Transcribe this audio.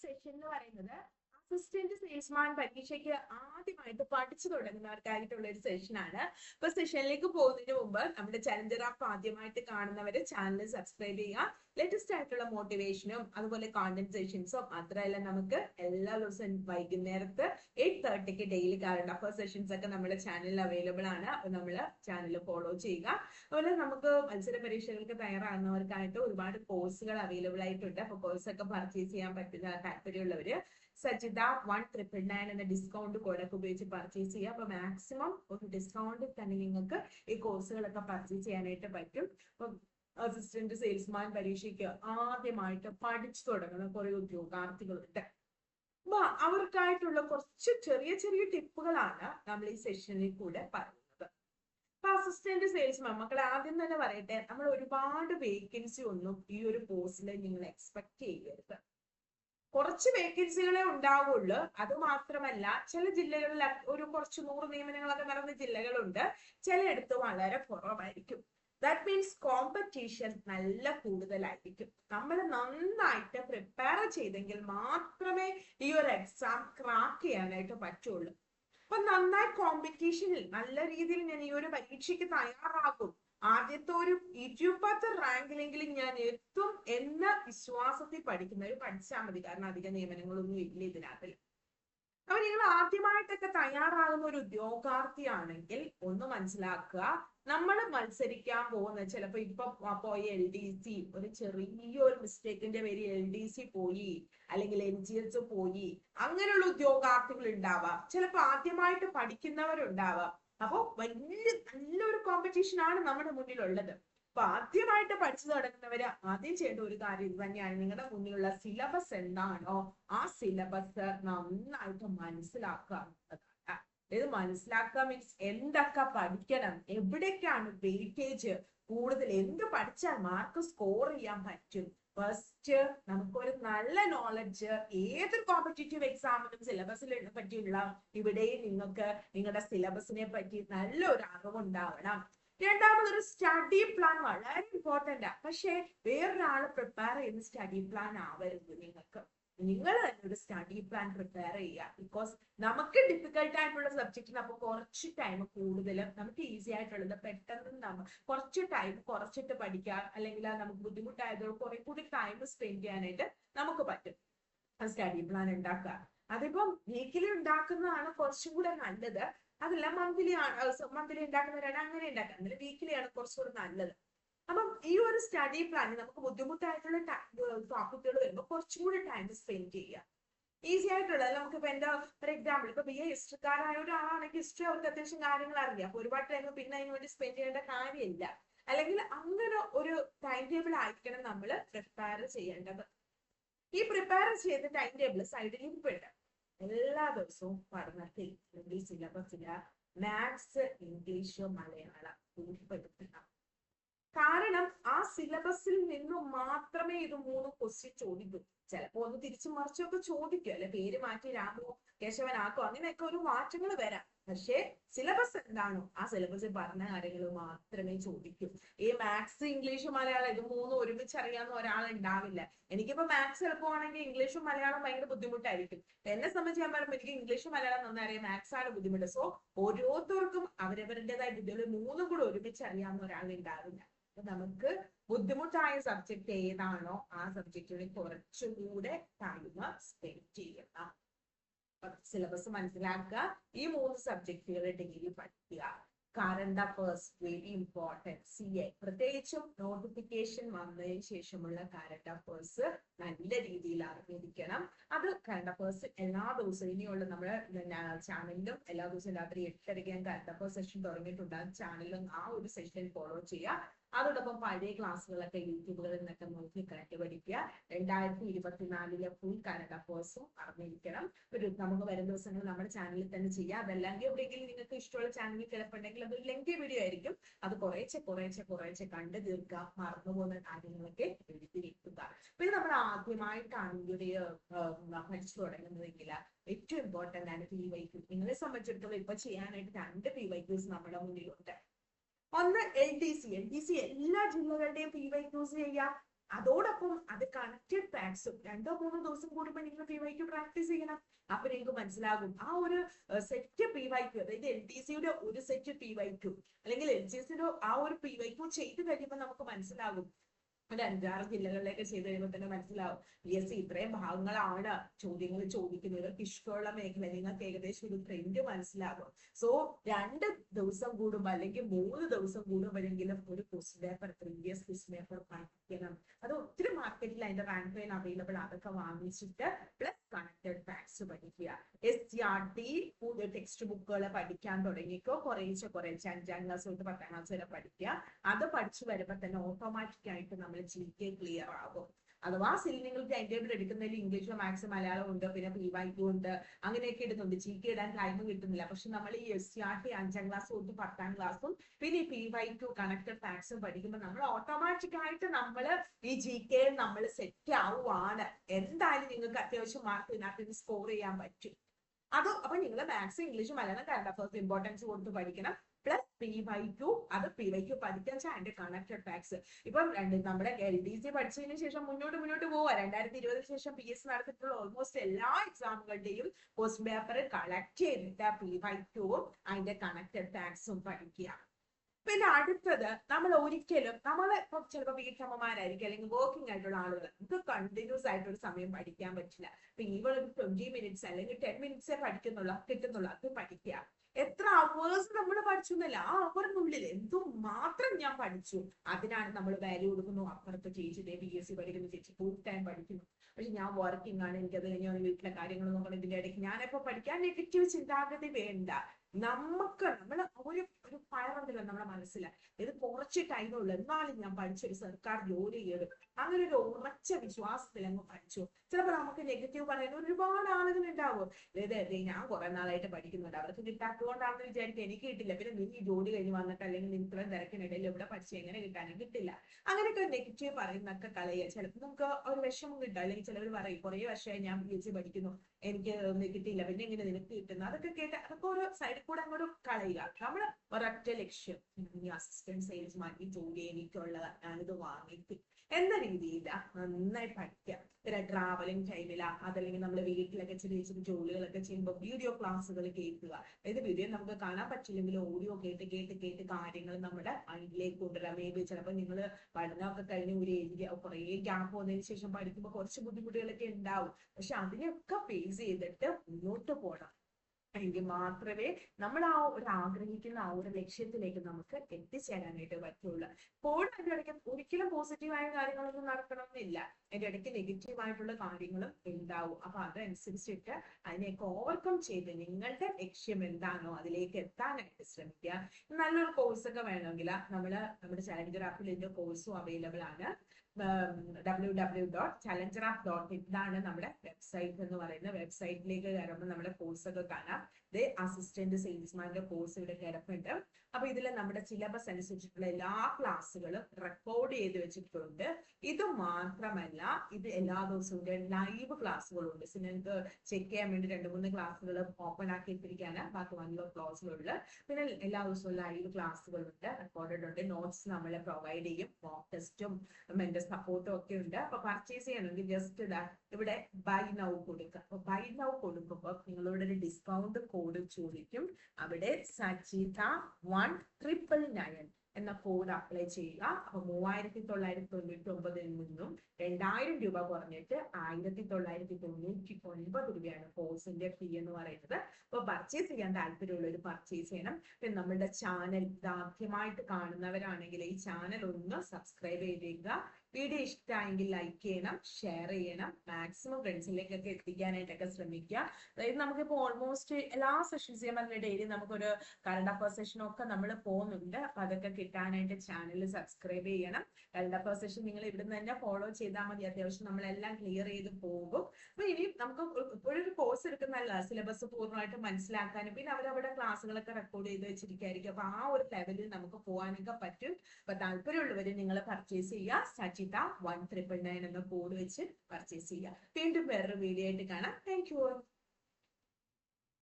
Session എന്ന് പറയുന്നത് assistant salesman പരീക്ഷയ്ക്ക് ആദ്യമായിട്ട് പഠിച്ചു തുടങ്ങുന്നവർക്കായിട്ടുള്ള ഒരു സെഷനാണ് അപ്പൊ സെഷനിലേക്ക് പോകുന്നതിന് മുമ്പ് നമ്മുടെ ചലഞ്ചർ ആപ്പ് ആദ്യമായിട്ട് കാണുന്നവര് ചാനൽ സബ്സ്ക്രൈബ് ചെയ്യുക. ലേറ്റസ്റ്റ് ആയിട്ടുള്ള മോട്ടിവേഷനും അതുപോലെ കോണ്ടന്റ് മാത്രമല്ല നമുക്ക് എല്ലാ ദിവസവും വൈകുന്നേരത്ത് എയ്റ്റ് തേർട്ടിക്ക് ഡെയിലി കറണ്ട് അഫയർ സെഷൻസ് ഒക്കെ നമ്മുടെ ചാനലിൽ അവൈലബിൾ ആണ്. അപ്പൊ നമ്മൾ ചാനൽ ഫോളോ ചെയ്യുക. അതുപോലെ നമുക്ക് മത്സര പരീക്ഷകൾക്ക് തയ്യാറാകുന്നവർക്കായിട്ട് ഒരുപാട് കോഴ്സുകൾ അവൈലബിൾ ആയിട്ടുണ്ട്. അപ്പൊ കോഴ്സ് ഒക്കെ പർച്ചേസ് ചെയ്യാൻ പറ്റുന്ന താല്പര്യമുള്ളവര് സജിത വൺ ട്രിപ്പിൾ നയൻ എന്ന ഡിസ്കൗണ്ട് കോഡൊക്കെ ഉപയോഗിച്ച് പർച്ചേസ് ചെയ്യുക അപ്പൊ മാക്സിമം ഒരു ഡിസ്കൗണ്ട് തന്നെ നിങ്ങൾക്ക് ഈ കോഴ്സുകളൊക്കെ പർച്ചേസ് ചെയ്യാനായിട്ട് പറ്റും. അസിസ്റ്റന്റ് സെയിൽസ്മാൻ പരീക്ഷയ്ക്ക് ആദ്യമായിട്ട് പഠിച്ചു തുടങ്ങുന്ന കുറെ ഉദ്യോഗാർത്ഥികളുണ്ട്. അപ്പൊ അവർക്കായിട്ടുള്ള കുറച്ച് ചെറിയ ചെറിയ ടിപ്പുകളാണ് നമ്മൾ ഈ സെഷനിൽ കൂടെ പറയുന്നത്. അപ്പൊ അസിസ്റ്റന്റ് സെയിൽസ്മാൻ മക്കളെ ആദ്യം തന്നെ പറയട്ടെ നമ്മൾ ഒരുപാട് വേക്കൻസി ഒന്നും ഈ ഒരു കോഴ്സിൽ നിങ്ങൾ എക്സ്പെക്ട് ചെയ്യരുത്. കുറച്ച് വേക്കൻസികളെ ഉണ്ടാവുള്ളൂ. അത് മാത്രമല്ല ചില ജില്ലകളിൽ ഒരു കുറച്ച് നൂറ് നിയമനങ്ങളൊക്കെ നടന്ന ജില്ലകളുണ്ട്. ചിലയിടത്ത് വളരെ കുറവായിരിക്കും. ദാറ്റ് മീൻസ് കോമ്പറ്റീഷൻ നല്ല കൂടുതലായിരിക്കും. നമ്മൾ നന്നായിട്ട് പ്രിപ്പയർ ചെയ്തെങ്കിൽ മാത്രമേ ഈ ഒരു എക്സാം ക്രാക്ക് ചെയ്യാനായിട്ട് പറ്റുള്ളൂ. അപ്പൊ നന്നായി കോമ്പറ്റീഷനിൽ നല്ല രീതിയിൽ ഞാൻ ഈ ഒരു പരീക്ഷയ്ക്ക് തയ്യാറാകും. ആദ്യത്തെ ഒരു ഇരുപത് റാങ്കിലെങ്കിലും ഞാൻ എത്തും എന്ന വിശ്വാസത്തിൽ പഠിക്കുന്നവർ പഠിച്ചാൽ മതി. കാരണം അധിക നിയമനങ്ങളൊന്നും ഇല്ല ഇതിനകത്തിൽ അപ്പൊ നിങ്ങൾ ആദ്യമായിട്ടൊക്കെ തയ്യാറാകുന്ന ഒരു ഉദ്യോഗാർത്ഥിയാണെങ്കിൽ ഒന്ന് മനസ്സിലാക്കുക. നമ്മൾ മത്സരിക്കാൻ പോകുന്ന ചിലപ്പോ ഇപ്പൊ പോയി എൽ ഡി സി ഒരു ചെറിയൊരു മിസ്റ്റേക്കിന്റെ പേര് എൽ ഡി സി പോയി അല്ലെങ്കിൽ എൻ ജി എസ് പോയി അങ്ങനെയുള്ള ഉദ്യോഗാർത്ഥികൾ ഉണ്ടാവാം ചിലപ്പോ ആദ്യമായിട്ട് പഠിക്കുന്നവരുണ്ടാവാം. അപ്പൊ വലിയ നല്ലൊരു കോമ്പറ്റീഷൻ ആണ് നമ്മുടെ മുന്നിലുള്ളത്. അപ്പൊ ആദ്യമായിട്ട് പഠിച്ചു തുടങ്ങുന്നവര് ആദ്യം ചെയ്യേണ്ട ഒരു കാര്യം ഇത് തന്നെയാണ്. നിങ്ങളുടെ മുന്നിലുള്ള സിലബസ് എന്താണോ ആ സിലബസ് നന്നായിട്ട് മനസ്സിലാക്കുക ഇത് മനസ്സിലാക്കുക മീൻസ് എന്തൊക്കെ പഠിക്കണം എവിടേക്കാണ് വെയിറ്റേജ് കൂടുതൽ എന്ത് പഠിച്ചാൽ മാർക്ക് സ്കോർ ചെയ്യാൻ പറ്റും ഫസ്റ്റ് നമുക്കൊരു നല്ല നോളജ് ഏതൊരു കോമ്പറ്റേറ്റീവ് എക്സാമിനും സിലബസിനെ പറ്റിയുള്ള ഇവിടെയും നിങ്ങൾക്ക് നിങ്ങളുടെ സിലബസിനെ പറ്റി നല്ലൊരു അറിവുണ്ടാവണം രണ്ടാമത് ഒരു സ്റ്റഡി പ്ലാൻ വളരെ ഇമ്പോർട്ടന്റ് പക്ഷേ വേറൊരാൾ പ്രിപ്പയർ ചെയ്യുന്ന സ്റ്റഡി പ്ലാൻ ആവരുത് നിങ്ങൾക്ക്. നിങ്ങൾ തന്നെ ഒരു സ്റ്റഡി പ്ലാൻ പ്രിപ്പയർ ചെയ്യുക. ബിക്കോസ് നമുക്ക് ഡിഫിക്കൽട്ട് ആയിട്ടുള്ള സബ്ജക്റ്റിന് അപ്പൊ കുറച്ച് ടൈം കൂടുതൽ നമുക്ക് ഈസി ആയിട്ടുള്ളത് പെട്ടെന്ന് നമ്മ കുറച്ച് ടൈം കുറച്ചിട്ട് പഠിക്കാം അല്ലെങ്കിൽ നമുക്ക് ബുദ്ധിമുട്ടായതോ കുറെ കൂടി ടൈം സ്പെൻഡ് ചെയ്യാനായിട്ട് നമുക്ക് പറ്റും. സ്റ്റഡി പ്ലാൻ ഉണ്ടാക്കുക. അതിപ്പം വീക്കിലി ഉണ്ടാക്കുന്നതാണ് കുറച്ചും കൂടെ നല്ലത്. അതല്ല മന്ത്ലി ആണ്. മന്ത്ലി ഉണ്ടാക്കുന്നവരാണ് അങ്ങനെ ഉണ്ടാക്കുന്നത് വീക്കിലി ആണ് കുറച്ചുകൂടെ നല്ലത്. അപ്പം ഈ ഒരു സ്റ്റഡി പ്ലാനിൽ നമുക്ക് ബുദ്ധിമുട്ടായിട്ടുള്ള ടോപ്പിക്കുകൾ വരുമ്പോൾ കുറച്ചും കൂടി ടൈം സ്പെൻഡ് ചെയ്യുക ഈസി ആയിട്ടുള്ള നമുക്ക് ഇപ്പൊ എന്താ ഫോർ എക്സാമ്പിൾ ഇപ്പൊ ബി എ ഹിസ്റ്ററിക്കാരായ ഒരാളാണെങ്കിൽ ഹിസ്റ്ററി അവർക്ക് അത്യാവശ്യം കാര്യങ്ങൾ അറിയാം. അപ്പൊ ഒരുപാട് ടൈം പിന്നെ അതിന് വേണ്ടി സ്പെൻഡ് ചെയ്യേണ്ട കാര്യമില്ല. അല്ലെങ്കിൽ അങ്ങനെ ഒരു ടൈം ടേബിൾ ആയിരിക്കണം നമ്മൾ പ്രിപ്പയർ ചെയ്യേണ്ടത്. ഈ പ്രിപ്പയർ ചെയ്ത ടൈം ടേബിൾ സൈഡിൽ ഇരിപ്പുണ്ട് എല്ലാ ദിവസവും പഠനത്തിൽ അല്ലെങ്കിൽ സിലബസിൽ മാത്സ് ഇംഗ്ലീഷ് മലയാളം ഉൾപ്പെടുത്തണം കാരണം ആ സിലബസിൽ നിന്നും മാത്രമേ ഇത് മൂന്ന് ക്വസ്റ്റ്യൻ ചോദിക്കൂ. ചിലപ്പോ ഒന്ന് തിരിച്ചു മറിച്ചൊക്കെ ചോദിക്കും. അല്ലെ? പേര് മാറ്റി രാമോ കേശവനാക്കോ അങ്ങനെയൊക്കെ ഒരു മാറ്റങ്ങൾ വരാം. പക്ഷേ സിലബസ് എന്താണോ ആ സിലബസിൽ പറഞ്ഞ കാര്യങ്ങൾ മാത്രമേ ചോദിക്കൂ. ഈ മാത്സ് ഇംഗ്ലീഷ് മലയാളം ഇത് മൂന്നും ഒരുമിച്ച് അറിയാവുന്ന ഒരാൾ ഉണ്ടാവില്ല. എനിക്കിപ്പോ മാത്സ് എളുപ്പമാണെങ്കിൽ ഇംഗ്ലീഷും മലയാളം ഭയങ്കര ബുദ്ധിമുട്ടായിരിക്കും. എന്നെ സംബന്ധിച്ച് ഞാൻ പറയുമ്പോൾ എനിക്ക് ഇംഗ്ലീഷും മലയാളം നന്നായി അറിയാം മാത്സ് ആണ് ബുദ്ധിമുട്ട്. സോ ഓരോരുത്തർക്കും അവരവരുടേതായ ബുദ്ധിമുട്ട് മൂന്നും കൂടെ ഒരുമിച്ച് അറിയാവുന്ന ഒരാൾ ഉണ്ടാവില്ല. നമുക്ക് ബുദ്ധിമുട്ടായ സബ്ജക്ട് ഏതാണോ ആ സബ്ജക്റ്റിന് കുറച്ചുകൂടെ ടൈം സ്പെൻഡ് ചെയ്യണം. സിലബസ് മനസ്സിലാക്കുക. ഈ മൂന്ന് സബ്ജക്റ്റുകൾ ഡിഗ്രി പഠിക്കുക. Current affairs very important C A പ്രത്യേകിച്ചും നോട്ടിഫിക്കേഷൻ വന്നതിന് ശേഷമുള്ള കറണ്ട് അഫേഴ്സ് നല്ല രീതിയിൽ അറിഞ്ഞിരിക്കണം. അത് കറണ്ട് അഫേഴ്സ് എല്ലാ ദിവസവും ഇനിയുള്ള നമ്മുടെ ചാനലിലും എല്ലാ ദിവസവും രാത്രി എട്ടരയ്ക്ക് ഞാൻ കറണ്ട് അഫേഴ്സ് സെഷൻ തുടങ്ങിയിട്ടുണ്ട്. ആ ചാനലിലും ആ ഒരു സെഷൻ ഫോളോ ചെയ്യുക. അതോടൊപ്പം പഴയ ക്ലാസ്സുകളൊക്കെ യൂട്യൂബുകളിൽ നിന്നൊക്കെ നോക്കി കറക്റ്റ് പഠിക്കുക. രണ്ടായിരത്തി ഇരുപത്തിനാലിലെ ഫുൾ കനഡ കോഴ്സും അറിഞ്ഞിരിക്കണം ഒരു നമുക്ക് വരും ദിവസങ്ങൾ നമ്മുടെ ചാനലിൽ തന്നെ ചെയ്യാം. അതല്ലെങ്കിൽ എവിടെയെങ്കിലും നിങ്ങൾക്ക് ഇഷ്ടമുള്ള ചാനലിൽ കിടപ്പുണ്ടെങ്കിൽ അതൊരു ലെങ്കി വീഡിയോ ആയിരിക്കും. അത് കുറേശ്ശെ കുറേശ്ശെ കുറേശ്ശെ കണ്ടു തീർക്കുക. മറന്നു പോകുന്ന കാര്യങ്ങളൊക്കെ എഴുതി വെക്കുക. പിന്നെ നമ്മൾ ആദ്യമായിട്ടാണ് ഒരു പഠിച്ചു തുടങ്ങുന്നതെങ്കിൽ ഏറ്റവും ഇമ്പോർട്ടന്റ് ആണ് പി വൈക്യു നിങ്ങളെ സംബന്ധിച്ചിടത്തോളം ഇപ്പൊ ചെയ്യാനായിട്ട് രണ്ട് പി വൈക്യൂസ് നമ്മുടെ മുന്നിലുണ്ട്. ഒന്ന് L D C L D C എല്ലാ ജില്ലകളുടെയും പി വൈ ക്യൂസ് ചെയ്യാം അതോടൊപ്പം അത് കണക്റ്റഡ് ഫാക്ട്സും രണ്ടോ മൂന്നോ ദിവസം കൂടുമ്പോൾ നിങ്ങൾ പി വൈ ക്യു പ്രാക്ടീസ് ചെയ്യണം. അപ്പൊ നിങ്ങൾക്ക് മനസ്സിലാകും. ആ ഒരു സെറ്റ് പി വൈ ക്യു അതായത് എൽ ടി സിയുടെ ഒരു സെറ്റ് പി വൈ ക്യു അല്ലെങ്കിൽ എൽ ജി എസിന്റെ ആ ഒരു പി വൈ ക്യു ചെയ്ത് കഴിയുമ്പോൾ നമുക്ക് മനസ്സിലാകും. ഒരു അഞ്ചാറ് ജില്ലകളിലേക്ക് ചെയ്ത് കഴിയുമ്പോൾ തന്നെ മനസ്സിലാവും. പി എസ് സി ഇത്രയും ഭാഗങ്ങളാണ് ചോദ്യങ്ങൾ ചോദിക്കുന്നത്. ഇഷ്ടമുള്ള മേഖല നിങ്ങൾക്ക് ഏകദേശം ഒരു ട്രെൻഡ് മനസ്സിലാകും. സോ രണ്ട് ദിവസം കൂടുമ്പോൾ അല്ലെങ്കിൽ മൂന്ന് ദിവസം കൂടുമ്പോഴെങ്കിലും ഒരു question paper previous question paper പഠിക്കണം. അത് ഒത്തിരി മാർക്കറ്റിൽ അതിന്റെ റാങ്ക് ഫൈൻ അവൈലബിൾ അതൊക്കെ വാങ്ങിച്ചിട്ട് പ്ലസ് കണക്റ്റഡ് ഫാക്ട്സ് പഠിക്കുക. എസ് സി ആർ ടി പുതിയ ടെക്സ്റ്റ് ബുക്കുകൾ പഠിക്കാൻ തുടങ്ങിക്കോ. കുറേശ്ശെ കുറേശ്ശെ അഞ്ചാം ക്ലാസ് തൊട്ട് പത്താം ക്ലാസ് വരെ പഠിക്കുക. അത് പഠിച്ചു വരുമ്പോൾ തന്നെ ഓട്ടോമാറ്റിക് ആയിട്ട് നമ്മൾ ജി കെ ക്ലിയർ ആകും. അഥവാ സിൽ നിങ്ങൾ ടൈം ടേബിൾ എടുക്കുന്നതിൽ ഇംഗ്ലീഷോ മാത്സ് മലയാളം ഉണ്ട്? പിന്നെ പി വൈ വൈക്കും ഉണ്ട്. അങ്ങനെയൊക്കെ ഇടുന്നുണ്ട്. ജി കെ ഇടാൻ ടൈം കിട്ടുന്നില്ല. പക്ഷെ നമ്മൾ ഈ എസ് സി ആർ ടി അഞ്ചാം ക്ലാസ് തൊട്ട് പത്താം ക്ലാസ്സും പിന്നെ ഈ പി വൈ ടു കണക്റ്റഡ് ഫാക്സും പഠിക്കുമ്പോൾ നമ്മൾ ഓട്ടോമാറ്റിക് ആയിട്ട് നമ്മൾ ഈ ജി കെ നമ്മൾ സെറ്റ് ആവുകയാണ് എന്തായാലും നിങ്ങൾക്ക് അത്യാവശ്യം മാർക്ക് ഇതിനകത്ത് സ്കോർ ചെയ്യാൻ പറ്റും. അത് അപ്പൊ നിങ്ങൾ maths English Malayalam current affairs importance കൊടുത്ത് പഠിക്കണം. പി വൈ ടു അത് പി വൈ ക്യു പതിക്കച്ച അതിന്റെ കണക്റ്റഡ് ഫാക്സ് ഇപ്പം നമ്മുടെ എൽ ഡി സി പഠിച്ചതിന് ശേഷം മുന്നോട്ട് മുന്നോട്ട് പോവുക. രണ്ടായിരത്തി ഇരുപതിന് ശേഷം പി എസ് നടത്തിയിട്ടുള്ള ഓൾമോസ്റ്റ് എല്ലാ എക്സാമുകളുടെയും ക്വസ്റ്റ് പേപ്പർ കളക്ട് ചെയ്തിട്ട് പി വൈ ക്യൂവും അതിന്റെ കണക്റ്റഡ് ഫാക്സും പഠിക്കുക. പിന്നെ അടുത്തത് നമ്മൾ ഒരിക്കലും നമ്മൾ ഇപ്പം ചിലപ്പോൾ വീട്ടമ്മമാരായിരിക്കും അല്ലെങ്കിൽ വർക്കിംഗ് ആയിട്ടുള്ള ആളുകൾ നമുക്ക് കണ്ടിന്യൂസ് ആയിട്ട് ഒരു സമയം പഠിക്കാൻ പറ്റില്ല. ഇപ്പൊ ഈവൺ ഒരു ട്വന്റി മിനിറ്റ്സ് അല്ലെങ്കിൽ ടെൻ മിനിറ്റ്സേ പഠിക്കുന്നുള്ളൂ കിട്ടുന്നുള്ളൂ അത് പഠിക്കുക. എത്ര അവേഴ്സ് നമ്മൾ പഠിച്ചു എന്നല്ല ആ അവറിനുള്ളിൽ എന്തും മാത്രം ഞാൻ പഠിച്ചു. അതിനാണ് നമ്മൾ വാല്യൂ കൊടുക്കുന്നു. അപ്പുറത്ത് ചേച്ചി ബി എസ് സി പഠിക്കുന്നു ചേച്ചി ഫുൾ ടൈം പഠിക്കുന്നു. പക്ഷെ ഞാൻ വർക്കിംഗ് ആണ് എനിക്കത് കഴിഞ്ഞ വീട്ടിലെ കാര്യങ്ങൾ നോക്കണം ഇതിന്റെ ഇടയ്ക്ക് ഞാനിപ്പോ പഠിക്കാൻ നെഗറ്റീവ് ചിന്താഗതി വേണ്ട. നമുക്ക് നമ്മൾ ഒരു ഒരു പഴമുണ്ടല്ലോ നമ്മുടെ മനസ്സിൽ ഇത് കുറച്ച് ടൈം ഉള്ളു. എന്നാലും ഞാൻ പഠിച്ചൊരു സർക്കാർ ജോലി ചെയ്തു അങ്ങനെ ഒരു ഉറച്ച വിശ്വാസത്തിൽ അങ്ങ് പഠിച്ചു. ചിലപ്പോൾ നമുക്ക് നെഗറ്റീവ് പറയുന്ന ഒരുപാട് ആളുകൾ ഉണ്ടാവും. അതായത് ഞാൻ കുറെ നാളായിട്ട് പഠിക്കുന്നുണ്ട്. അവർക്ക് കിട്ടാത്തതുകൊണ്ടാണെന്ന് വിചാരിക്കും എനിക്ക് കിട്ടില്ല. പിന്നെ നീ ഈ ജോലി കഴിഞ്ഞ് വന്നിട്ട് അല്ലെങ്കിൽ നീ ഇത്രയും തിരക്കിനിടയിൽ ഇവിടെ പഠിച്ച് എങ്ങനെ കിട്ടാനും കിട്ടില്ല. അങ്ങനെയൊക്കെ നെഗറ്റീവ് പറയുന്നൊക്കെ കളയുക. ചിലപ്പോൾ നമുക്ക് ഒരു വിഷമം കിട്ടും. അല്ലെങ്കിൽ ചിലവർ പറയും കുറേ വർഷമായി ഞാൻ പി എച്ച് പഠിക്കുന്നു. എനിക്ക് കിട്ടിയില്ല പിന്നെ എങ്ങനെ നിനക്ക് കിട്ടുന്നു? അതൊക്കെ കേട്ട് അതൊക്കെ ഒരു കൂടെ അങ്ങോട്ട് കളയുക. നമ്മൾ ഒരൊറ്റ ലക്ഷ്യം ഈ അസിസ്റ്റന്റ് സെയിൽസ്മാൻ ഈ ജോലി എനിക്കുള്ളത് ഞാനിത് വാങ്ങിക്കും എന്ന രീതിയിൽ നന്നായി പഠിക്കുക പിന്നെ ട്രാവലിംഗ് ടൈമില അതല്ലെങ്കിൽ നമ്മൾ വീട്ടിലൊക്കെ ചെറിയ ചെറിയ ജോലികളൊക്കെ ചെയ്യുമ്പോൾ വീഡിയോ ക്ലാസ്സുകൾ കേൾക്കുക. അതായത് വീഡിയോ നമുക്ക് കാണാൻ പറ്റില്ലെങ്കിൽ ഓഡിയോ കേട്ട് കേട്ട് കേട്ട് കാര്യങ്ങൾ നമ്മുടെ മൈൻഡിലേക്ക് കൊണ്ടുവരാം. മേ ബി ചിലപ്പോൾ നിങ്ങൾ പഠനമൊക്കെ കഴിഞ്ഞ് ഒരു ഏരിയ കുറേ ഗ്യാപ്പ് വന്നതിന് ശേഷം പഠിക്കുമ്പോൾ കുറച്ച് ബുദ്ധിമുട്ടുകളൊക്കെ ഉണ്ടാവും. പക്ഷെ അതിനെയൊക്കെ ഫേസ് ചെയ്തിട്ട് മുന്നോട്ട് പോകണം എങ്കിൽ മാത്രമേ നമ്മൾ ആ ഒരു ആഗ്രഹിക്കുന്ന ആ ഒരു ലക്ഷ്യത്തിലേക്ക് നമുക്ക് എത്തിച്ചേരാനായിട്ട് പറ്റുള്ളൂ. കോഡ് അതിന്റെ ഇടയ്ക്ക് ഒരിക്കലും പോസിറ്റീവായ കാര്യങ്ങളൊന്നും നടക്കണമെന്നില്ല. അതിന്റെ ഇടയ്ക്ക് നെഗറ്റീവ് ആയിട്ടുള്ള കാര്യങ്ങളും ഉണ്ടാവും. അപ്പൊ അതനുസരിച്ചിട്ട് അതിനെയൊക്കെ ഓവർകം ചെയ്ത് നിങ്ങളുടെ ലക്ഷ്യം എന്താണോ അതിലേക്ക് എത്താനായിട്ട് ശ്രമിക്കുക. നല്ലൊരു കോഴ്സ് ഒക്കെ വേണമെങ്കിൽ നമ്മൾ നമ്മുടെ ആപ്പിൽ ഇതിന്റെ കോഴ്സും അവൈലബിൾ ആണ്. W W dot challenger app dot ഇതാണ് നമ്മുടെ വെബ്സൈറ്റ് എന്ന് പറയുന്ന വെബ്സൈറ്റിലേക്ക് കയറുമ്പോൾ നമ്മുടെ കോഴ്സ് ഒക്കെ കാണാം. ഇത് അസിസ്റ്റന്റ് സെയിൽസ്മാന്റെ കോഴ്സ് ഇവിടെ കിടപ്പുണ്ട്. അപ്പൊ ഇതിൽ നമ്മുടെ സിലബസ് അനുസരിച്ചിട്ടുള്ള എല്ലാ ക്ലാസ്സുകളും റെക്കോർഡ് ചെയ്ത് വെച്ചിട്ടുണ്ട്. ഇത് മാത്രമല്ല ഇത് എല്ലാ ദിവസവും ലൈവ് ക്ലാസ്സുകളുണ്ട് നിങ്ങൾക്ക് ചെക്ക് ചെയ്യാൻ വേണ്ടി രണ്ട് മൂന്ന് ക്ലാസ്സുകൾ ഓപ്പൺ ആക്കി ഇട്ടിരിക്കാണ് ബാക്കി വന്ന ക്ലാസ്സുകളുണ്ട് പിന്നെ എല്ലാ ദിവസവും ലൈവ് ക്ലാസ്സുകളുണ്ട് റെക്കോർഡഡ് ഉണ്ട്. നോട്ട്സ് നമ്മളെ പ്രൊവൈഡ് ചെയ്യും. മോക്ക് ടെസ്റ്റും മെന്റൽ സപ്പോർട്ടും ഒക്കെ ഉണ്ട്. അപ്പൊ പർച്ചേസ് ചെയ്യണമെങ്കിൽ ജസ്റ്റ് ഇതാ ഇവിടെ ബൈ നൗ കൊടുക്കുക അപ്പൊ ബൈ നൗ കൊടുക്കുമ്പോൾ നിങ്ങളോട് ഒരു ഡിസ്കൗണ്ട് കോഡ് ചോദിക്കും. അവിടെ സച്ചിത വൺ ട്രിപ്പിൾ നയൻ എന്ന കോഡ് അപ്ലൈ ചെയ്യുക. അപ്പൊ മൂവായിരത്തി തൊള്ളായിരത്തി തൊണ്ണൂറ്റി ഒമ്പതിൽ നിന്നും രണ്ടായിരം രൂപ കുറഞ്ഞിട്ട് ആയിരത്തി തൊള്ളായിരത്തി തൊണ്ണൂറ്റി ഒൻപത് രൂപയാണ് കോഴ്സിന്റെ ഫീ എന്ന് പറയുന്നത്. അപ്പൊ പർച്ചേസ് ചെയ്യാൻ താല്പര്യമുള്ളവർ പർച്ചേസ് ചെയ്യണം. പിന്നെ നമ്മുടെ ചാനൽ ഇതാദ്യമായിട്ട് കാണുന്നവരാണെങ്കിൽ ഈ ചാനൽ ഒന്ന് സബ്സ്ക്രൈബ് ചെയ്തേക്കുക. വീഡിയോ ഇഷ്ടമായെങ്കിൽ ലൈക്ക് ചെയ്യണം ഷെയർ ചെയ്യണം മാക്സിമം ഫ്രണ്ട്സിലേക്കൊക്കെ എത്തിക്കാനായിട്ടൊക്കെ ശ്രമിക്കുക. അതായത് നമുക്കിപ്പോൾ ഓൾമോസ്റ്റ് എല്ലാ സെഷൻസ് ചെയ്യാൻ പറഞ്ഞ ഡെയിലി നമുക്കൊരു കറണ്ട് അഫയർ സെഷനും ഒക്കെ നമ്മൾ പോകുന്നുണ്ട്. അപ്പൊ അതൊക്കെ കിട്ടാനായിട്ട് ചാനൽ സബ്സ്ക്രൈബ് ചെയ്യണം. കറണ്ട് അഫയർ സെഷൻ നിങ്ങൾ ഇവിടുന്ന് തന്നെ ഫോളോ ചെയ്താൽ മതി. അത്യാവശ്യം നമ്മളെല്ലാം ക്ലിയർ ചെയ്ത് പോകും. അപ്പൊ ഇനി നമുക്ക് ഇപ്പോഴൊരു കോഴ്സ് എടുക്കുന്നല്ല സിലബസ് പൂർണമായിട്ട് മനസ്സിലാക്കാനും പിന്നെ അവരവിടെ ക്ലാസ്സുകളൊക്കെ റെക്കോർഡ് ചെയ്ത് വെച്ചിരിക്കുകയായിരിക്കും അപ്പൊ ആ ഒരു ലെവലിൽ നമുക്ക് പോകാനൊക്കെ പറ്റും. അപ്പൊ താല്പര്യമുള്ളവർ നിങ്ങൾ പർച്ചേസ് ചെയ്യുക. സച്ചിത വൺ ട്രിപ്പിൾ നയൻ എന്ന കോഡ് വെച്ച് പർച്ചേസ് ചെയ്യുക. വീണ്ടും വേറൊരു വീഡിയോ ആയിട്ട് കാണാം. Thank you